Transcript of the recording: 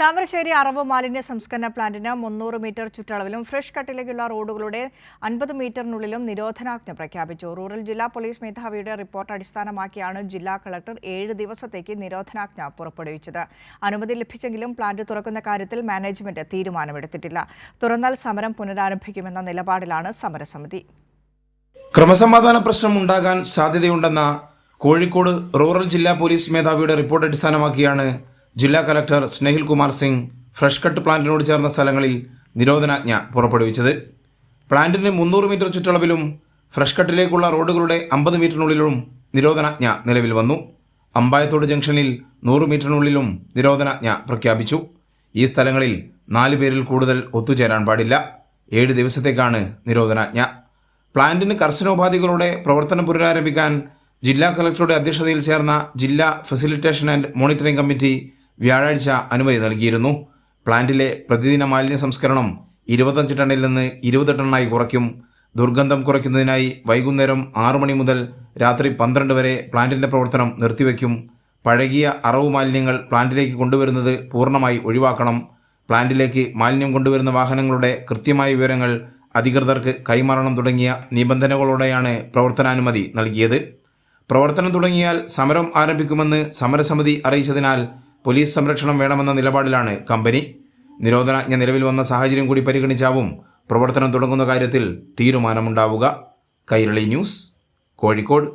താമരശ്ശേരി അറവ് മാലിന്യ സംസ്കരണ പ്ലാന്റിന് മുന്നൂറ് മീറ്റർ ചുറ്റളവിലും ഫ്രഷ് കട്ടിലേക്കുള്ള റോഡുകളുടെ അൻപത് മീറ്ററിനുള്ളിലും നിരോധനാജ്ഞ പ്രഖ്യാപിച്ചു. റൂറൽ ജില്ലാ പോലീസ് മേധാവിയുടെ റിപ്പോർട്ട് അടിസ്ഥാനമാക്കിയാണ് ജില്ലാ കളക്ടർ ഏഴ് ദിവസത്തേക്ക് നിരോധനാജ്ഞ പുറപ്പെടുവിച്ചത്. അനുമതി ലഭിച്ചെങ്കിലും പ്ലാന്റ് തുറക്കുന്ന കാര്യത്തിൽ മാനേജ്മെന്റ് തീരുമാനമെടുത്തിട്ടില്ല. തുറന്നാൽ സമരം പുനരാരംഭിക്കുമെന്ന നിലപാടിലാണ് സമരസമിതി. ക്രമസമാധാന പ്രശ്നം ഉണ്ടാകാൻ സാധ്യതയുണ്ടെന്ന കോഴിക്കോട് റൂറൽ ജില്ലാ പോലീസ് മേധാവിയുടെ റിപ്പോർട്ട് അടിസ്ഥാനമാക്കിയാണ് ജില്ലാ collector Snehil Kumar Singh fresh cut പ്ലാന്റിനോട് ചേർന്ന സ്ഥലങ്ങളിൽ നിരോധനാജ്ഞ പുറപ്പെടുവിച്ചത്. പ്ലാന്റിന് മുന്നൂറ് മീറ്റർ ചുറ്റളവിലും ഫ്രഷ് കട്ടിലേക്കുള്ള റോഡുകളുടെ അമ്പത് മീറ്ററിനുള്ളിലും നിരോധനാജ്ഞ നിലവിൽ വന്നു. അമ്പായത്തോട് ജംഗ്ഷനിൽ നൂറ് മീറ്ററിനുള്ളിലും നിരോധനാജ്ഞ പ്രഖ്യാപിച്ചു. ഈ സ്ഥലങ്ങളിൽ നാല് പേരിൽ കൂടുതൽ ഒത്തുചേരാൻ പാടില്ല. ഏഴ് ദിവസത്തേക്കാണ് നിരോധനാജ്ഞ. പ്ലാന്റിന് കർശനോപാധികളുടെ പ്രവർത്തനം പുനരാരംഭിക്കാൻ ജില്ലാ കളക്ടറുടെ അധ്യക്ഷതയിൽ ചേർന്ന ജില്ലാ ഫെസിലിറ്റേഷൻ ആൻഡ് മോണിറ്ററിംഗ് കമ്മിറ്റി വ്യാഴാഴ്ച അനുമതി നൽകിയിരുന്നു. പ്ലാന്റിലെ പ്രതിദിന മാലിന്യ സംസ്കരണം ഇരുപത്തഞ്ച് ടണ്ണിൽ നിന്ന് ഇരുപത് ടണ്ണായി കുറയ്ക്കും. ദുർഗന്ധം കുറയ്ക്കുന്നതിനായി വൈകുന്നേരം ആറു മണി മുതൽ രാത്രി പന്ത്രണ്ട് വരെ പ്ലാന്റിന്റെ പ്രവർത്തനം നിർത്തിവെക്കും. പഴകിയ അറവ് മാലിന്യങ്ങൾ പ്ലാന്റിലേക്ക് കൊണ്ടുവരുന്നത് പൂർണമായി ഒഴിവാക്കണം. പ്ലാന്റിലേക്ക് മാലിന്യം കൊണ്ടുവരുന്ന വാഹനങ്ങളുടെ കൃത്യമായ വിവരങ്ങൾ അധികൃതർക്ക് കൈമാറണം തുടങ്ങിയ നിബന്ധനകളോടെയാണ് പ്രവർത്തനാനുമതി നൽകിയത്. പ്രവർത്തനം തുടങ്ങിയാൽ സമരം ആരംഭിക്കുമെന്ന് സമരസമിതി അറിയിച്ചതിനാൽ പോലീസ് സംരക്ഷണം വേണമെന്ന നിലപാടിലാണ് കമ്പനി. നിരോധനാജ്ഞ നിലവിൽ വന്ന സാഹചര്യം കൂടി പരിഗണിച്ചാവും പ്രവർത്തനം തുടങ്ങുന്ന കാര്യത്തിൽ തീരുമാനമുണ്ടാവുക. കൈരളി ന്യൂസ് കോഴിക്കോട്.